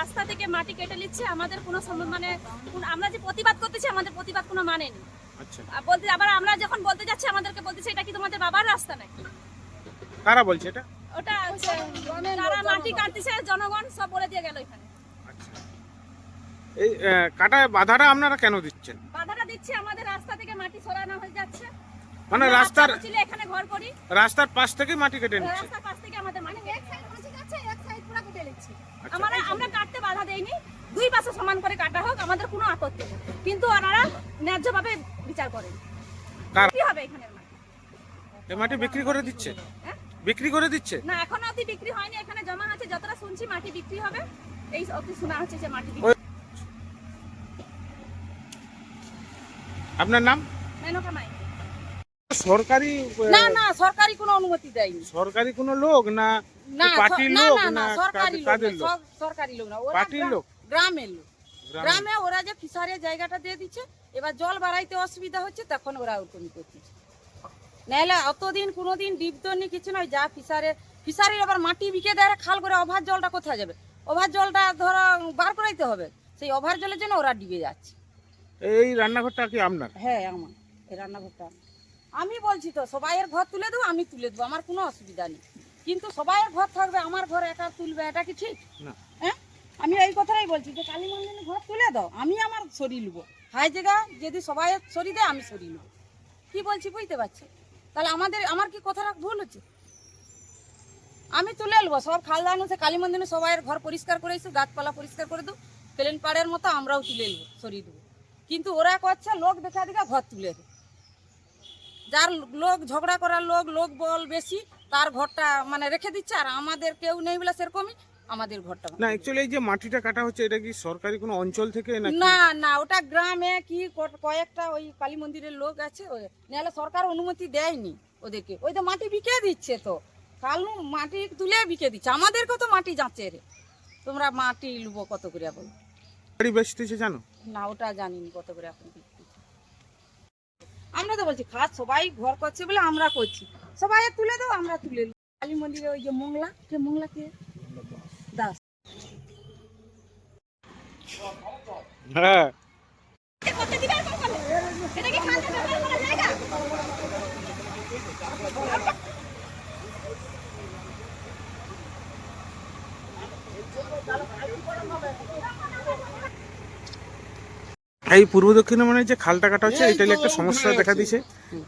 রাস্তা থেকে মাটি কেটে নিচ্ছে আমাদের কোনো মানে আমরা যে প্রতিবাদ করতেছি আমাদের প্রতিবাদ কোনো মানে নেই। আচ্ছা। বলতে আবার আমরা যখন বলতে যাচ্ছি আমাদেরকে বলতেছে এটা কি তোমাদের বাবার রাস্তা নাকি? কারা বলছে এটা? ওটা হচ্ছে যারা মাটি কাটতেছে জনগণ সব বলে দিয়ে গেল এখানে। আচ্ছা। এই কাটা বাধাটা আপনারা কেন দিচ্ছেন? বাধাটা দিচ্ছে আমাদের রাস্তা থেকে মাটি সরানো হয়ে যাচ্ছে। মানে রাস্তার এখানে ঘর করি। রাস্তার পাশ থেকে মাটি কেটে নিচ্ছে। রাস্তার পাশ থেকে আমাদের মাটি এক সাইড যাচ্ছে এক সাইড পুরো কেটে নিচ্ছে। আমরা আমরা কাটতে বাধা দেইনি। দুই পাশে সমান করে কাটা হোক আমাদের কোনো আপত্তি নেই। কিন্তু ওনারা ন্যায্যভাবে বিচার করেন। কি হবে এখানের মাটি? বিক্রি করে দিচ্ছে? হ্যাঁ? বিক্রি করে দিচ্ছে? না এখনও অবধি বিক্রি হয়নি এখানে জমা আছে যতটা শুনছি মাটি বিক্রি হবে। এই অবধি শোনা হচ্ছে যে মাটি বিক্রি আপনার নাম? মেনকা মাই সরকারি না না সরকারি কোনো অনুমতি দেয়নি। সরকারি কোনো লোক না পার্টির লোক না না না সরকারি কাদের- লোক কাদের না, লোক? সব সরকারি লোক না পার্টির লোক? গ্রামের লোক গ্রামে? ওরা যে জায়গাটা দিয়ে দিচ্ছে এবার জল বাড়াইতে অসুবিধা হচ্ছে তখন ওরা ওরকম করতেছে নাহলে অতদিন কোনোদিন ডিপতনি কিছু নয় যা আবার মাটি বিকে দেয় খাল করে ওভার জলটা কোথায় যাবে ওভার জলটা ধরো বার করাইতে হবে সেই ওভার জলের জন্য ওরা ডিবে যাচ্ছে এই রান্নাঘরটা কি আপনার হ্যাঁ আমার এই রান্নাঘরটা আমি বলছি তো সবাইয়ের ঘর তুলে দেবো আমি তুলে দেবো আমার কোনো অসুবিধা নেই কিন্তু সবাইয়ের ঘর থাকবে আমার ঘর একা তুলবে এটা কি ঠিক? না। হ্যাঁ? আমি এই কথাটাই বলছি যে কালী মন্দিরে ঘর তুলে দাও আমি আমার সরিয়ে নেব হাই জায়গা যদি সবাই সরিয়ে দেয় আমি সরিয়ে নেব কি বলছি বুঝতে পারছি? তাহলে আমাদের আমার কি কথাটা ভুল হচ্ছে? আমি তুলে নেব সব খালদান হচ্ছে কালী মন্দিরে সবাইয়ের ঘর পরিষ্কার করে এসে গাছপালা পরিষ্কার করে দেবো প্লেন পাড়ের মতো আমরাও তুলে নেব সরিয়ে দেবো কিন্তু ওরা করছে লোক দেখা দেখা ঘর তুলে দেবে যার লোক ঝগড়া করার লোক লোক বল বেশি তার ঘরটা মানে রেখে দিচ্ছে আর আমাদের কেউ নেই বলে সেরকমই আমাদের ঘরটা না অ্যাকচুয়ালি এই যে মাটিটা কাটা হচ্ছে এটা কি সরকারি কোনো অঞ্চল থেকে নাকি? না না ওটা গ্রামে কি কয়েকটা ওই কালী মন্দিরের লোক আছে ওই নাহলে সরকার অনুমতি দেয়নি ওদেরকে। ওই তো মাটি বিকে দিচ্ছে তো। কালু মাটি তুলে বিকে দিচ্ছে। আমাদেরকেও তো মাটি যাচ্ছে রে। তোমরা মাটি লুবো কত করে বলো বাড়ি বেচতেছে জানো? না ওটা জানিনি কত করে এখন। আমরা তো বলছি, খাস, সবাই ঘর করছে বলে আমরা করছি। সবাই তুলে দাও, আমরা তুলে কালী মন্দিরে ওই যে মোংলা, কে মোংলা কে? দাস। হ্যাঁ করতে দিবে আর কোন করবে? এটা কি খালটা ব্যবহার করা জায়গা এই পূর্ব দক্ষিণে মানে যে খালটা কাটা হচ্ছে এটা নিয়ে একটা সমস্যা দেখা দিছে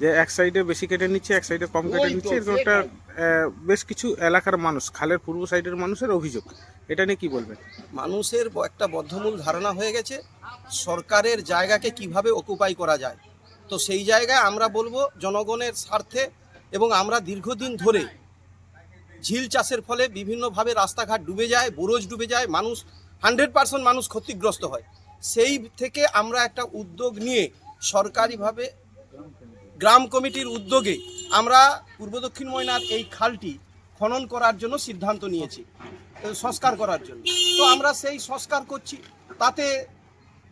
যে এক সাইডে বেশি কেটে নিচ্ছে এক সাইডে কম কেটে নিচ্ছে এরকম একটা বেশ কিছু এলাকার মানুষ খালের পূর্ব সাইডের মানুষের অভিযোগ। এটা নিয়ে কি বলবেন? মানুষের একটা বদ্ধমূল ধারণা হয়ে গেছে সরকারের জায়গাকে কীভাবে অকুপাই করা যায়। তো সেই জায়গায় আমরা বলব জনগণের স্বার্থে এবং আমরা দীর্ঘদিন ধরে ঝিল চাষের ফলে বিভিন্নভাবে রাস্তাঘাট ডুবে যায় বোরজ ডুবে যায় মানুষ হান্ড্রেড পার্সেন্ট মানুষ ক্ষতিগ্রস্ত হয়। সেই থেকে আমরা একটা উদ্যোগ নিয়ে সরকারিভাবে গ্রাম কমিটির উদ্যোগে আমরা পূর্ব দক্ষিণ ময়নার এই খালটি খনন করার জন্য সিদ্ধান্ত নিয়েছি সংস্কার করার জন্য। তো আমরা সেই সংস্কার করছি। তাতে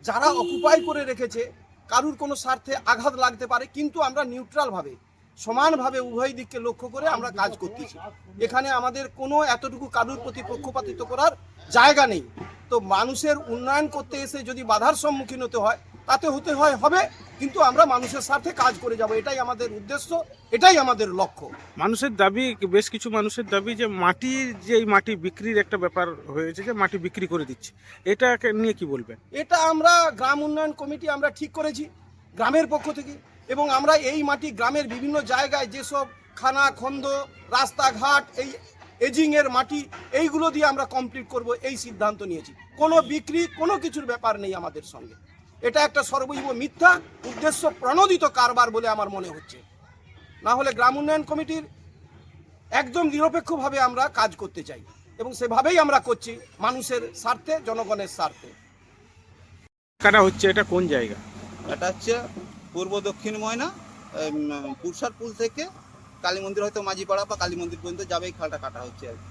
যারা অকুপাই করে রেখেছে, কারুর কোনো স্বার্থে আঘাত লাগতে পারে, কিন্তু আমরা নিউট্রালভাবে সমানভাবে উভয় দিককে লক্ষ্য করে আমরা কাজ করতেছি। এখানে আমাদের কোনো এতটুকু কারুর প্রতি পক্ষপাতিত্ব করার জায়গা নেই। তো মানুষের উন্নয়ন করতে এসে যদি বাধার সম্মুখীন হতে হয় তাতে হতে হয় হবে। কিন্তু আমরা মানুষের স্বার্থে কাজ করে যাব এটাই আমাদের উদ্দেশ্য এটাই আমাদের লক্ষ্য। মানুষের দাবি বেশ কিছু মানুষের দাবি যে মাটির যে এই মাটি বিক্রির একটা ব্যাপার হয়েছে যে মাটি বিক্রি করে দিচ্ছে। এটাকে নিয়ে কি বলবেন? এটা আমরা গ্রাম উন্নয়ন কমিটি আমরা ঠিক করেছি গ্রামের পক্ষ থেকে। এবং আমরা এই মাটি গ্রামের বিভিন্ন জায়গায় যেসব খানা খন্দ রাস্তাঘাট এই এজিংয়ের মাটি এইগুলো দিয়ে আমরা কমপ্লিট করব এই সিদ্ধান্ত নিয়েছি। কোনো বিক্রি কোনো কিছুর ব্যাপার নেই আমাদের সঙ্গে। এটা একটা সর্বৈব মিথ্যা উদ্দেশ্য প্রণোদিত কারবার বলে আমার মনে হচ্ছে। না হলে গ্রাম উন্নয়ন কমিটির একদম নিরপেক্ষভাবে আমরা কাজ করতে চাই এবং সেভাবেই আমরা করছি মানুষের স্বার্থে জনগণের স্বার্থে। কাটা হচ্ছে এটা কোন জায়গা? এটা হচ্ছে পূর্ব দক্ষিণ ময়না পুরসার পুল থেকে কালী মন্দির হয়তো মাঝিপাড়া বা কালী মন্দির পর্যন্ত যাবে এই খালটা কাটা হচ্ছে আর কি।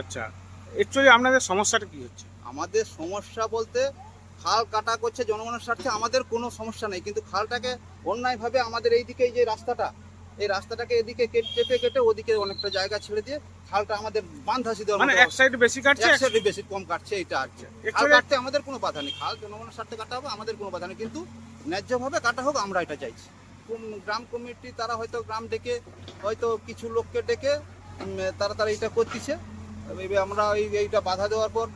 আচ্ছা অ্যাকচুয়ালি আপনাদের সমস্যাটা কি হচ্ছে? আমাদের সমস্যা বলতে খাল কাটা করছে জনগণের স্বার্থে আমাদের কোনো সমস্যা নেই কিন্তু খালটাকে অন্যায়ভাবে আমাদের এইদিকে এই যে রাস্তাটা এই রাস্তাটাকে এদিকে কেটে কেটে ওদিকে অনেকটা জায়গা ছেড়ে দিয়ে খালটা আমাদের বাঁধাসি দেওয়ার মানে এক সাইডে বেশি কাটছে? এক সাইডে বেশি কম কাটছে এটা আছে খাল কাটতে আমাদের কোনো বাধা নেই খাল জনগণের স্বার্থে কাটা হবে আমাদের কোনো বাধা নেই কিন্তু ন্যায্যভাবে কাটা হোক আমরা এটা চাইছি। গ্রাম কমিটি, তারা হয়তো গ্রাম ডেকে, হয়তো কিছু লোককে ডেকে তারা তারা এটা করতেছে। এবার আমরা ওই এইটা বাধা দেওয়ার পর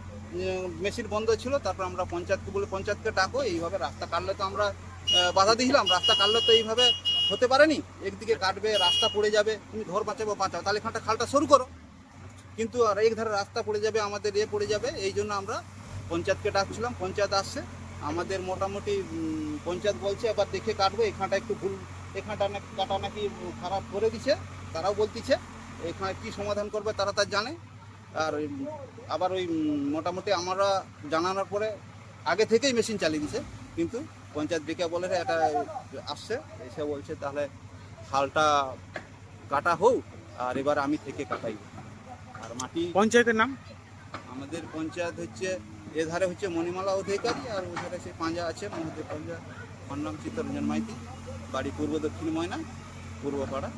মেশিন বন্ধ ছিল, তারপর আমরা পঞ্চায়েতকে বলে, পঞ্চায়েতকে ডাকো, এইভাবে রাস্তা কাটলে তো আমরা বাধা দিয়েছিলাম রাস্তা কাটলে তো এইভাবে হতে পারেনি। একদিকে কাটবে, রাস্তা পড়ে যাবে, তুমি ঘর বাঁচাবো, বাঁচাও, তাহলে এখানটা খালটা শুরু করো। কিন্তু আর এক ধারে রাস্তা পড়ে যাবে, আমাদের এ পড়ে যাবে, এই জন্য আমরা পঞ্চায়েতকে ডাকছিলাম, পঞ্চায়েত আসছে আমাদের মোটামুটি পঞ্চায়েত বলছে আবার দেখে কাটবো এখানটা একটু ভুল এখানটা নাকি কাটা নাকি খারাপ করে দিছে। তারাও বলতিছে এখানে কি সমাধান করবে তারা তার জানে। আর আবার ওই মোটামুটি আমরা জানানোর পরে আগে থেকেই মেশিন চালিয়ে দিছে। কিন্তু পঞ্চায়েত ডেকে বলে এটা আসছে। এসে বলছে তাহলে খালটা কাটা হোক আর এবার আমি থেকে কাটাই। আর মাটি পঞ্চায়েতের নাম? আমাদের পঞ্চায়েত হচ্ছে এধারে হচ্ছে মণিমালা অধিকারী আর ওধারে সেই পাঞ্জা আছে, মহাদেব পাঞ্জা। আমার নাম চিত্তরঞ্জন মাইতি। বাড়ি পূর্ব দক্ষিণ ময়না পূর্বপাড়া